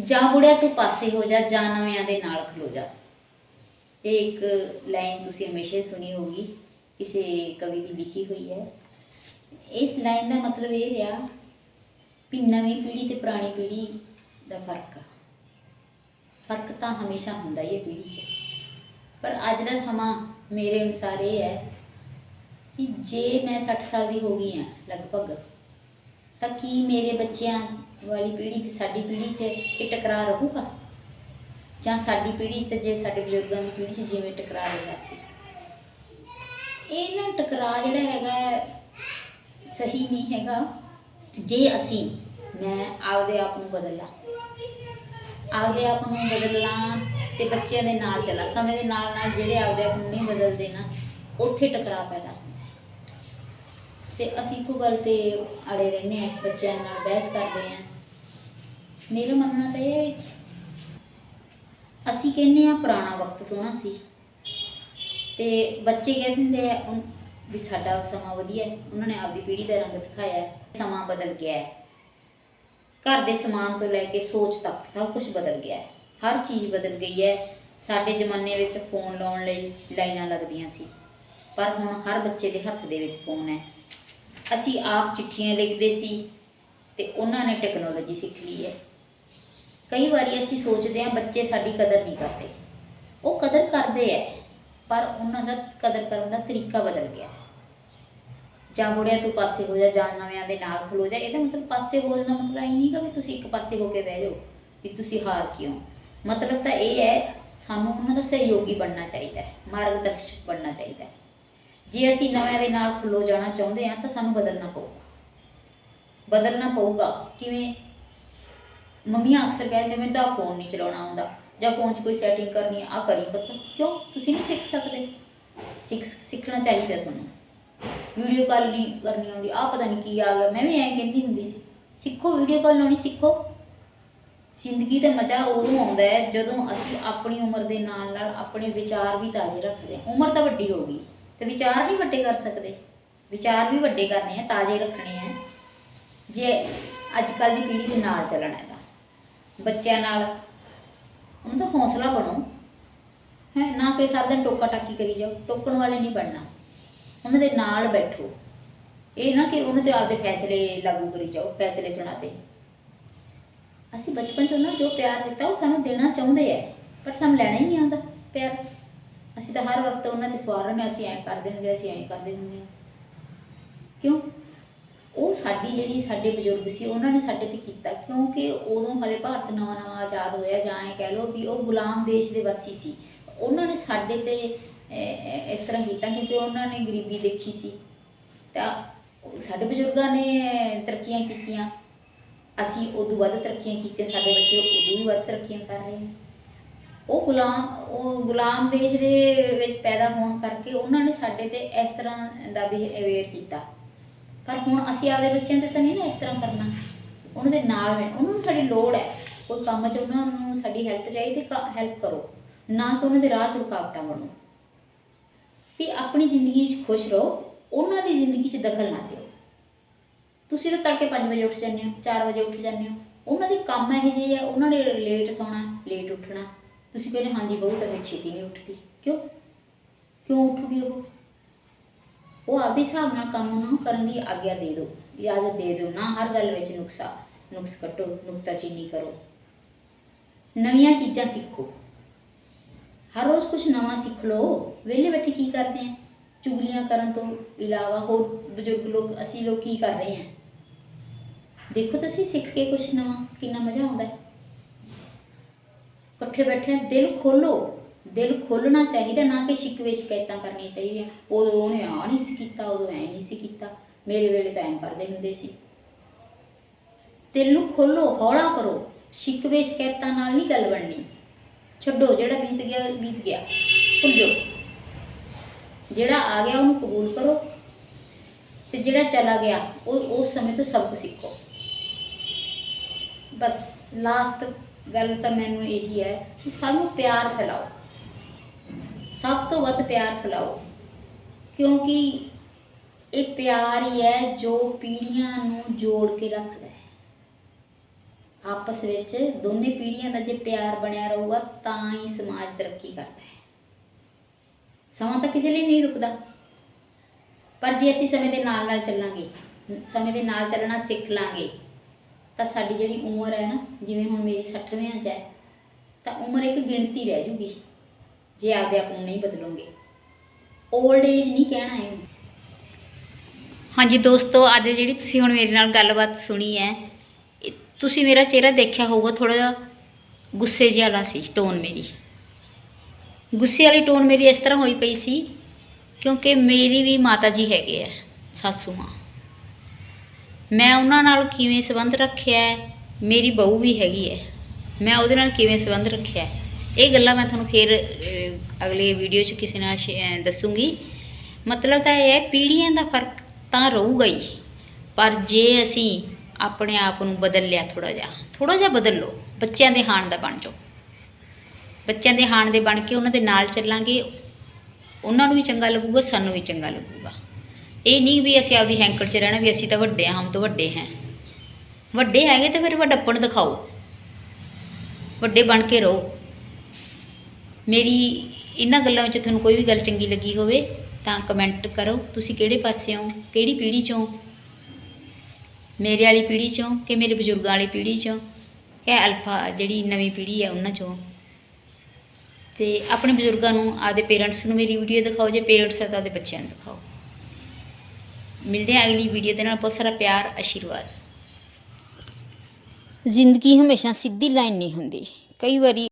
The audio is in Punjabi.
ਜਾਂ ਬੁੜਿਆ ਤੂੰ ਪਾਸੇ ਹੋ ਜਾ, ਜਾਂ ਨਵਿਆਂ ਦੇ ਨਾਲ ਖਲੋ ਜਾ। ਇਹ ਇੱਕ ਲਾਈਨ ਤੁਸੀਂ ਹਮੇਸ਼ਾ ਹੀ ਸੁਣੀ ਹੋਗੀ ਕਿਸੇ ਕਵੀ ਦੀ ਲਿਖੀ ਹੋਈ ਹੈ। ਇਸ ਲਾਈਨ ਦਾ ਮਤਲਬ ਇਹ ਰਿਹਾ ਵੀ ਨਵੀਂ ਪੀੜ੍ਹੀ ਤੇ ਪੁਰਾਣੀ ਪੀੜ੍ਹੀ ਦਾ ਫ਼ਰਕ ਆ। ਫ਼ਰਕ ਤਾਂ ਹਮੇਸ਼ਾ ਹੁੰਦਾ ਹੀ ਹੈ ਪੀੜ੍ਹੀ 'ਚ। ਪਰ ਅੱਜ ਦਾ ਸਮਾਂ ਮੇਰੇ ਅਨੁਸਾਰ ਇਹ ਹੈ ਕਿ ਜੇ ਮੈਂ 60 ਸਾਲ ਦੀ ਹੋ ਗਈ ਹਾਂ, ਲਗਭਗ ਤਾਂ ਕੀ ਮੇਰੇ ਬੱਚਿਆਂ ਵਾਲੀ ਪੀੜ੍ਹੀ ਤੇ ਸਾਡੀ ਪੀੜ੍ਹੀ 'ਚ ਇਹ ਟਕਰਾਅ ਰਹੂਗਾ? ਜਾਂ ਸਾਡੀ ਪੀੜ੍ਹੀ 'ਚ ਤੇ ਜੇ ਸਾਡੇ ਬਜ਼ੁਰਗਾਂ ਦੀ ਪੀੜ੍ਹੀ 'ਚ ਜਿਵੇਂ ਟਕਰਾਅ ਰਿਹਾ ਸੀ? ਇਹ ਨਾ ਟਕਰਾਅ ਜਿਹੜਾ ਹੈਗਾ ਸਹੀ ਨਹੀਂ ਹੈਗਾ। ਜੇ ਅਸੀਂ, ਮੈਂ ਆਪਦੇ ਆਪ ਨੂੰ ਬਦਲਾਂ। ਆਪਦੇ ਆਪ ਨੂੰ ਬਦਲਾਂ ਤੇ ਬੱਚਿਆਂ ਦੇ ਨਾਲ ਚੱਲਾਂ। ਸਮੇਂ ਦੇ ਨਾਲ ਨਾਲ ਜਿਹੜੇ ਆਪਦੇ ਆਪ ਨੂੰ ਨਹੀਂ ਬਦਲਦੇ ਨਾ, ਉੱਥੇ ਟਕਰਾਅ ਪੈਦਾ ਤੇ ਅਸੀਂ ਇੱਕੋ ਗੱਲ ਤੇ ਅੜੇ ਰਹਿੰਦੇ ਆ ਬੱਚਿਆਂ ਨਾਲ ਬਹਿਸ ਕਰਦੇ ਆ ਮੇਰਾ ਮੰਨਣਾ ਤਾਂ ਇਹ ਹੈ ਅਸੀਂ ਕਹਿੰਦੇ ਆ ਪੁਰਾਣਾ ਵਕਤ ਸੋਹਣਾ ਸੀ ਤੇ ਬੱਚੇ ਕਹਿ ਦਿੰਦੇ ਆ ਵੀ ਸਾਡਾ ਸਮਾਂ ਵਧੀਆ ਹੈ, ਉਹਨਾਂ ਨੇ ਆਪਦੀ ਪੀੜ੍ਹੀ ਦਾ ਰੰਗ ਦਿਖਾਇਆ ਹੈ, ਸਮਾਂ ਬਦਲ ਗਿਆ ਹੈ। ਘਰ ਦੇ ਸਮਾਨ ਤੋਂ ਲੈ ਕੇ ਸੋਚ ਤੱਕ ਸਭ ਕੁਝ ਬਦਲ ਗਿਆ ਹੈ। ਹਰ ਚੀਜ਼ ਬਦਲ ਗਈ ਹੈ, ਸਾਡੇ ਜ਼ਮਾਨੇ ਵਿੱਚ ਫੋਨ ਲਾਉਣ ਲਈ ਲਾਈਨਾਂ ਲੱਗਦੀਆਂ ਸੀ, ਪਰ ਹੁਣ ਹਰ ਬੱਚੇ ਦੇ ਹੱਥ ਦੇ ਵਿੱਚ ਫੋਨ ਹੈ। ਅਸੀਂ ਆਪ ਚਿੱਠੀਆਂ ਲਿਖਦੇ ਸੀ ਤੇ ਉਹਨਾਂ ਨੇ ਟੈਕਨੋਲੋਜੀ ਸਿੱਖ ਲਈ ਹੈ। ਕਈ ਵਾਰੀ ਅਸੀਂ ਸੋਚਦੇ ਹਾਂ ਬੱਚੇ ਸਾਡੀ ਕਦਰ ਨਹੀਂ ਕਰਦੇ। ਉਹ ਕਦਰ ਕਰਦੇ ਐ ਪਰ ਉਹਨਾਂ ਦਾ ਕਦਰ ਕਰਨ ਦਾ ਤਰੀਕਾ ਬਦਲ ਗਿਆ ਜਾਂ ਮੁੜਿਆ ਤੂੰ ਪਾਸੇ ਹੋ ਜਾ, ਜਾਂ ਨਵਿਆਂ ਦੇ ਨਾਲ ਖਲੋ ਜਾ, ਇਹਦਾ ਮਤਲਬ ਪਾਸੇ ਹੋਣ ਦਾ ਮਤਲਬ ਇਹ ਨਹੀਂਗਾ ਵੀ ਤੁਸੀਂ ਇੱਕ ਪਾਸੇ ਹੋ ਕੇ ਬਹਿ ਜਾਓ, ਵੀ ਤੁਸੀਂ ਹਾਰ ਕਿਉਂ? ਮਤਲਬ ਤਾਂ ਇਹ ਹੈ, ਸਾਨੂੰ ਉਹਨਾਂ ਦਾ ਸਹਿਯੋਗੀ ਬਣਨਾ ਚਾਹੀਦਾ ਹੈ, ਮਾਰਗਦਰਸ਼ਕ ਬਣਨਾ ਚਾਹੀਦਾ ਹੈ। ਜੇ ਅਸੀਂ ਨਵਿਆਂ ਦੇ ਨਾਲ ਖਲੋ ਜਾਣਾ ਚਾਹੁੰਦੇ ਹਾਂ ਤਾਂ ਸਾਨੂੰ ਬਦਲਣਾ ਪਊਗਾ। ਬਦਲਣਾ ਪਊਗਾ। ਕਿਵੇਂ? ਮੰਮੀਆਂ ਅਕਸਰ ਕਹਿੰਦੇ ਮੈਨੂੰ ਤਾਂ ਫੋਨ ਨਹੀਂ ਚਲਾਉਣਾ ਆਉਂਦਾ। ਜਾਂ ਫੋਨ 'ਚ ਕੋਈ ਸੈਟਿੰਗ ਕਰਨੀ ਆ, ਆਹ ਕਰੀ ਪਤਾ। ਕਿਉਂ? ਤੁਸੀਂ ਨਹੀਂ ਸਿੱਖ ਸਕਦੇ। ਸਿੱਖ, ਸਿੱਖਣਾ ਚਾਹੀਦਾ ਤੁਹਾਨੂੰ। ਵੀਡੀਓ ਕਾਲ ਨਹੀਂ ਕਰਨੀ ਆਉਂਦੀ। ਆ ਪਤਾ ਨਹੀਂ ਕੀ ਆ ਗਿਆ। ਮੈਂ ਵੀ ਐਂ ਕਹਿੰਦੀ ਹੁੰਦੀ ਸੀ, ਸਿੱਖੋ ਵੀਡੀਓ ਕਾਲ ਲਾਉਣੀ ਸਿੱਖੋ। ਜ਼ਿੰਦਗੀ ਦਾ ਮਜ਼ਾ ਉਦੋਂ ਆਉਂਦਾ ਹੈ ਜਦੋਂ ਅਸੀਂ ਆਪਣੀ ਉਮਰ ਦੇ ਨਾਲ ਨਾਲ ਆਪਣੇ ਵਿਚਾਰ ਵੀ ਤਾਜ਼ੇ ਰੱਖਦੇ ਹਾਂ। ਉਮਰ ਤਾਂ ਵੱਡੀ ਹੋ ਗਈ। ਤੇ ਵਿਚਾਰ ਨਹੀਂ ਵੱਡੇ ਕਰ ਸਕਦੇ। ਵਿਚਾਰ ਵੀ ਵੱਡੇ ਕਰਨੇ ਆ, ਤਾਜ਼ੇ ਰੱਖਣੇ ਆ। ਜੇ ਅੱਜ ਕੱਲ ਦੀ ਪੀੜ੍ਹੀ ਦੇ ਨਾਲ ਚੱਲਣਾ ਹੈ ਤਾਂ ਬੱਚਿਆਂ ਨਾਲ ਉਹਨਾਂ ਦਾ ਹੌਸਲਾ ਬਣੋ। ਹੈ, ਨਾ ਕਿ ਸਾਰਾ ਦਿਨ ਟੋਕਾ ਟਾਕੀ ਕਰੀ ਜਾਓ, ਟੋਕਣ ਵਾਲੇ ਨਹੀਂ ਬਣਨਾ। ਉਹਨਾਂ ਦੇ ਨਾਲ ਬੈਠੋ। ਇਹ ਨਾ ਕਿ ਉਹਨਾਂ ਤੇ ਆਪਦੇ ਫੈਸਲੇ ਲਾਗੂ ਕਰੀ ਜਾਓ, ਫੈਸਲੇ ਸੁਣਾਤੇ ਅਸੀਂ ਬਚਪਨ 'ਚ ਉਹਨਾਂ ਨੂੰ ਜੋ ਪਿਆਰ ਦਿੱਤਾ, ਉਹ ਸਾਨੂੰ ਦੇਣਾ ਚਾਹੁੰਦੇ ਐ ਪਰ ਸਾਨੂੰ ਲੈਣਾ ਹੀ ਨਹੀਂ ਆਉਂਦਾ ਪਿਆਰ। ਅਸੀਂ ਤਾਂ ਹਰ ਵਕਤ ਉਹਨਾਂ ਤੇ ਸਵਾਰ ਰਹਿੰਦੇ ਹਾਂ, ਅਸੀਂ ਐਂ ਕਰਦੇ ਹੁੰਦੇ ਅਸੀਂ ਐਂ ਕਰਦੇ ਹੁੰਦੇ ਹਾਂ। ਕਿਉਂ? ਉਹ ਸਾਡੀ ਜਿਹੜੀ ਸਾਡੇ ਬਜ਼ੁਰਗ ਸੀ ਉਹਨਾਂ ਨੇ ਸਾਡੇ ਤੇ ਕੀਤਾ ਕਿਉਂਕਿ ਉਦੋਂ ਹਲੇ ਭਾਰਤ ਨਵਾਂ ਨਵਾਂ ਆਜ਼ਾਦ ਹੋਇਆ ਜਾਂ ਐਂ ਕਹਿ ਲਓ ਵੀ ਉਹ ਗੁਲਾਮ ਦੇਸ਼ ਦੇ ਵਾਸੀ ਸੀ। ਉਹਨਾਂ ਨੇ ਸਾਡੇ ਤੇ ਅਹ, ਅਹ, ਇਸ ਤਰ੍ਹਾਂ ਕੀਤਾ ਕਿਉਂਕਿ ਉਹਨਾਂ ਨੇ ਗਰੀਬੀ ਦੇਖੀ ਸੀ। ਤਾਂ ਉਹ ਸਾਡੇ ਬਜ਼ੁਰਗਾਂ ਨੇ ਤਰੱਕੀਆਂ ਕੀਤੀਆਂ। ਅਸੀਂ ਉਦੋਂ ਵੱਧ ਤਰੱਕੀਆਂ ਕੀਤੀਆਂ ਸਾਡੇ ਬੱਚੇ ਉਦੋਂ ਵੀ ਵੱਧ ਤਰੱਕੀਆਂ ਕਰ ਰਹੇ ਨੇ। ਉਹ ਗੁਲਾਮ ਉਹ ਗੁਲਾਮ ਦੇਸ਼ ਦੇ ਵਿੱਚ ਪੈਦਾ ਹੋਣ ਕਰਕੇ ਉਹਨਾਂ ਨੇ ਸਾਡੇ ਤੇ ਇਸ ਤਰ੍ਹਾਂ ਦਾ ਬਿਹੇਵੀਅਰ ਕੀਤਾ। ਪਰ ਹੁਣ ਅਸੀਂ ਆਪਦੇ ਬੱਚਿਆਂ ਤੇ ਤਾਂ ਨਹੀਂ ਨਾ ਇਸ ਤਰ੍ਹਾਂ ਕਰਨਾ। ਉਹਨਾਂ ਦੇ ਨਾਲ ਰਹਿਣਾ ਉਹਨਾਂ ਨੂੰ ਸਾਡੀ ਲੋੜ ਹੈ। ਕੋਈ ਕੰਮ 'ਚ ਉਹਨਾਂ ਨੂੰ ਸਾਡੀ ਹੈਲਪ ਚਾਹੀਦੀ ਹੈਲਪ ਕਰੋ। ਨਾ ਕਿ ਉਹਨਾਂ ਦੇ ਰਾਹ 'ਚ ਰੁਕਾਵਟਾਂ ਬਣੋ। ਵੀ ਆਪਣੀ ਜ਼ਿੰਦਗੀ 'ਚ ਖੁਸ਼ ਰਹੋ, ਉਹਨਾਂ ਦੀ ਜ਼ਿੰਦਗੀ 'ਚ ਦਖਲ ਨਾ ਦਿਓ। ਤੁਸੀਂ ਤਾਂ ਤੜਕੇ 5 ਵਜੇ ਉੱਠ ਜਾਂਦੇ ਹੋ 4 ਵਜੇ ਉੱਠ ਜਾਂਦੇ ਹੋ। ਉਹਨਾਂ ਦੇ ਕੰਮ ਇਹੋ ਜਿਹੇ ਆ ਉਹਨਾਂ ਨੇ ਲੇਟ ਸੌਣਾ ਲੇਟ ਉੱਠਣਾ। ਤੁਸੀਂ ਕਹਿੰਦੇ ਹਾਂਜੀ ਬਹੂ, ਤਾਂ ਮੇਰੀ ਛੇਤੀ ਨਹੀਂ ਉੱਠਦੀ। ਕਿਉਂ? ਕਿਉਂ ਉੱਠੂਗੀ ਉਹ? ਉਹ ਆਪਦੇ ਹਿਸਾਬ ਨਾਲ ਕੰਮ ਉਹਨਾਂ ਨੂੰ ਕਰਨ ਦੀ ਆਗਿਆ ਦੇ ਦਿਓ। ਇਜਾਜ਼ਤ ਦੇ ਦਿਓ ਨਾ, ਹਰ ਗੱਲ ਵਿੱਚ ਨੁਕਸਾ, ਨੁਕਸ ਕੱਟੋ ਨੁਕਤਾਚੀਨੀ ਕਰੋ। ਨਵੀਆਂ ਚੀਜ਼ਾਂ ਸਿੱਖੋ। ਹਰ ਰੋਜ਼ ਕੁਝ ਨਵਾਂ ਸਿੱਖ ਲਓ। ਵਿਹਲੇ ਬੈਠੇ ਕੀ ਕਰਦੇ ਆ? ਚੁਗਲੀਆਂ ਕਰਨ ਤੋਂ ਇਲਾਵਾ ਹੋਰ ਬਜ਼ੁਰਗ ਲੋਕ, ਅਸੀਂ ਲੋਕ ਕੀ ਕਰ ਰਹੇ ਆ? ਦੇਖੋ ਤੁਸੀਂ ਸਿੱਖ ਕੇ ਕੁਝ ਨਵਾਂ, ਕਿੰਨਾ ਮਜ਼ਾ ਆਉਂਦਾ ਹੈ। ਇਕੱਠੇ ਬੈਠੇ ਦਿਲ ਖੋਲੋ ਦਿਲ ਖੋਲਣਾ ਚਾਹੀਦਾ, ਨਾ ਕਿ ਸ਼ਿਕਵੇ ਸ਼ਿਕਾਇਤਾਂ ਕਰਨੀਆਂ ਚਾਹੀਦੀਆਂ। ਉਦੋਂ ਉਹਨੇ ਆ ਨਹੀਂ ਸੀ ਕੀਤਾ, ਉਦੋਂ ਐ ਨਹੀਂ ਸੀ ਕੀਤਾ। ਮੇਰੇ ਵੇਲੇ ਤਾਂ ਐਂ ਕਰਦੇ ਹੁੰਦੇ ਸੀ। ਦਿਲ ਨੂੰ ਖੋਲੋ ਹੌਲਾ ਕਰੋ। ਸ਼ਿਕਵੇ ਸ਼ਿਕਾਇਤਾਂ ਨਾਲ ਨਹੀਂ ਗੱਲ ਬਣਨੀ। ਛੱਡੋ, ਜਿਹੜਾ ਬੀਤ ਗਿਆ ਬੀਤ ਗਿਆ। ਭੁੱਲੋ। ਜਿਹੜਾ ਆ ਗਿਆ, ਉਹਨੂੰ ਕਬੂਲ ਕਰੋ। ਤੇ ਜਿਹੜਾ ਚਲਾ ਗਿਆ, ਉਹ, ਉਸ ਸਮੇਂ ਤੋਂ ਸਬਕ ਸਿੱਖੋ। ਬਸ ਲਾਸਟ ਗੱਲ ਤਾਂ ਮੈਨੂੰ ਇਹੀ ਹੈ ਕਿ ਸਾਨੂੰ ਪਿਆਰ ਫੈਲਾਓ। ਸਭ ਤੋਂ ਵੱਧ ਪਿਆਰ ਫੈਲਾਓ। ਕਿਉਂਕਿ ਇਹ ਪਿਆਰ ਹੀ ਹੈ ਜੋ ਪੀੜ੍ਹੀਆਂ ਨੂੰ ਜੋੜ ਕੇ ਰੱਖਦਾ ਹੈ। ਆਪਸ ਵਿੱਚ ਦੋਨੇ ਪੀੜ੍ਹੀਆਂ ਦਾ ਜੇ ਪਿਆਰ ਬਣਿਆ ਰਹੂਗਾ ਤਾਂ ਹੀ ਸਮਾਜ ਤਰੱਕੀ ਕਰਦਾ ਹੈ। ਸਮਾਂ ਤਾਂ ਕਿਸੇ ਲਈ ਨਹੀਂ ਰੁਕਦਾ। ਪਰ ਜੇ ਅਸੀਂ ਸਮੇਂ ਦੇ ਨਾਲ ਨਾਲ ਚੱਲਾਂਗੇ, ਸਮੇਂ ਦੇ ਨਾਲ ਚੱਲਣਾ ਸਿੱਖ ਲਾਂਗੇ ਤਾਂ ਸਾਡੀ ਜਿਹੜੀ ਉਮਰ ਹੈ ਨਾ, ਜਿਵੇਂ ਹੁਣ ਮੇਰੀ 60ਵੇਂ ਚ ਹੈ, ਤਾਂ ਉਮਰ ਇੱਕ ਗਿਣਤੀ ਰਹਿ ਜੂਗੀ, ਜੇ ਆਪਦੇ ਆਪ ਨੂੰ ਨਹੀਂ ਬਦਲੋਗੇ। 올ਡ ਏਜ ਨਹੀਂ ਕਹਿਣਾ ਹੈ ਹਾਂਜੀ ਦੋਸਤੋ, ਅੱਜ ਜਿਹੜੀ ਤੁਸੀਂ ਹੁਣ ਮੇਰੇ ਨਾਲ ਗੱਲਬਾਤ ਸੁਣੀ ਹੈ ਤੁਸੀਂ ਮੇਰਾ ਚਿਹਰਾ ਦੇਖਿਆ ਹੋਊਗਾ ਥੋੜਾ ਜਿਹਾ ਗੁੱਸੇ ਜਿਹਾ ਵਾਲਾ ਸੀ ਟੋਨ ਮੇਰੀ। ਗੁੱਸੇ ਵਾਲੀ ਟੋਨ ਮੇਰੀ ਇਸ ਤਰ੍ਹਾਂ ਹੋਈ ਪਈ ਸੀ, ਕਿਉਂਕਿ ਮੇਰੀ ਵੀ ਮਾਤਾ ਜੀ ਹੈਗੇ ਆ, ਸਾਸੂ ਮਾਂ। ਮੈਂ ਉਹਨਾਂ ਨਾਲ ਕਿਵੇਂ ਸੰਬੰਧ ਰੱਖਿਆ ਹੈ? ਮੇਰੀ ਬਹੂ ਵੀ ਹੈਗੀ ਹੈ। ਮੈਂ ਉਹਦੇ ਨਾਲ ਕਿਵੇਂ ਸੰਬੰਧ ਰੱਖਿਆ ਹੈ? ਇਹ ਗੱਲਾਂ ਮੈਂ ਤੁਹਾਨੂੰ ਫਿਰ ਅਗਲੇ ਵੀਡੀਓ 'ਚ ਕਿਸੇ ਨਾਲ ਸ਼ੇ- ਅਹ, ਦੱਸੂਗੀ। ਮਤਲਬ ਤਾਂ ਇਹ ਹੈ ਪੀੜ੍ਹੀਆਂ ਦਾ ਫ਼ਰਕ ਤਾਂ ਰਹੂਗਾ ਹੀ। ਪਰ ਜੇ ਅਸੀਂ ਆਪਣੇ ਆਪ ਨੂੰ ਬਦਲ ਲਿਆ ਥੋੜਾ ਜਿਹਾ ਥੋੜਾ ਜਿਹਾ ਬਦਲ ਲਓ। ਬੱਚਿਆਂ ਦੇ ਹਾਣ ਦਾ ਬਣ ਜਾਓ। ਬੱਚਿਆਂ ਦੇ ਹਾਣ ਦੇ ਬਣ ਕੇ ਉਹਨਾਂ ਦੇ ਨਾਲ ਚੱਲਾਂਗੇ। ਉਹਨਾਂ ਨੂੰ ਵੀ ਚੰਗਾ ਲੱਗੂਗਾ ਸਾਨੂੰ ਵੀ ਚੰਗਾ ਲੱਗੂਗਾ। ਇਹ ਨਹੀਂ ਵੀ ਅਸੀਂ ਆਪਦੀ ਹੈਂਕੜ 'ਚ ਰਹਿਣਾ, ਵੀ ਅਸੀਂ ਤਾਂ ਵੱਡੇ ਹਾਂ, ਹਮ ਤੋਂ ਵੱਡੇ ਹਾਂ। ਵੱਡੇ ਹੈਗੇ ਤਾਂ ਫਿਰ ਵੱਡਪਣ ਦਿਖਾਓ। ਵੱਡੇ ਬਣ ਕੇ ਰਹੋ। ਮੇਰੀ ਇਹਨਾਂ ਗੱਲਾਂ ਵਿੱਚ ਤੁਹਾਨੂੰ ਕੋਈ ਵੀ ਗੱਲ ਚੰਗੀ ਲੱਗੀ ਹੋਵੇ, ਤਾਂ ਕਮੈਂਟ ਕਰੋ। ਤੁਸੀਂ ਕਿਹੜੇ ਪਾਸੇ ਹੋ? ਕਿਹੜੀ ਪੀੜ੍ਹੀ 'ਚੋਂ? ਮੇਰੇ ਵਾਲੀ ਪੀੜ੍ਹੀ 'ਚੋਂ ਕਿ ਮੇਰੇ ਬਜ਼ੁਰਗਾਂ ਵਾਲੀ ਪੀੜ੍ਹੀ 'ਚੋਂ? ਕਿ ਅਲਫਾ ਜਿਹੜੀ ਨਵੀਂ ਪੀੜ੍ਹੀ ਹੈ ਉਹਨਾਂ 'ਚੋਂ। ਤੇ ਆਪਣੇ ਬਜ਼ੁਰਗਾਂ ਨੂੰ, ਆਪਦੇ ਪੇਰੈਂਟਸ ਨੂੰ ਮੇਰੀ ਵੀਡੀਓ ਦਿਖਾਓ, ਜੇ ਪੇਰੈਂਟਸ ਹੈ ਤਾਂ ਆਪਦੇ ਬੱਚਿਆਂ ਨੂੰ ਦਿਖਾਓ। ਮਿਲਦੇ ਹਾਂ ਅਗਲੀ ਵੀਡੀਓ ਦੇ ਨਾਲ। ਬਹੁਤ ਸਾਰਾ ਪਿਆਰ ਆਸ਼ੀਰਵਾਦ ਜ਼ਿੰਦਗੀ ਹਮੇਸ਼ਾ ਸਿੱਧੀ ਲਾਈਨ ਨਹੀਂ ਹੁੰਦੀ। ਕਈ ਵਾਰੀ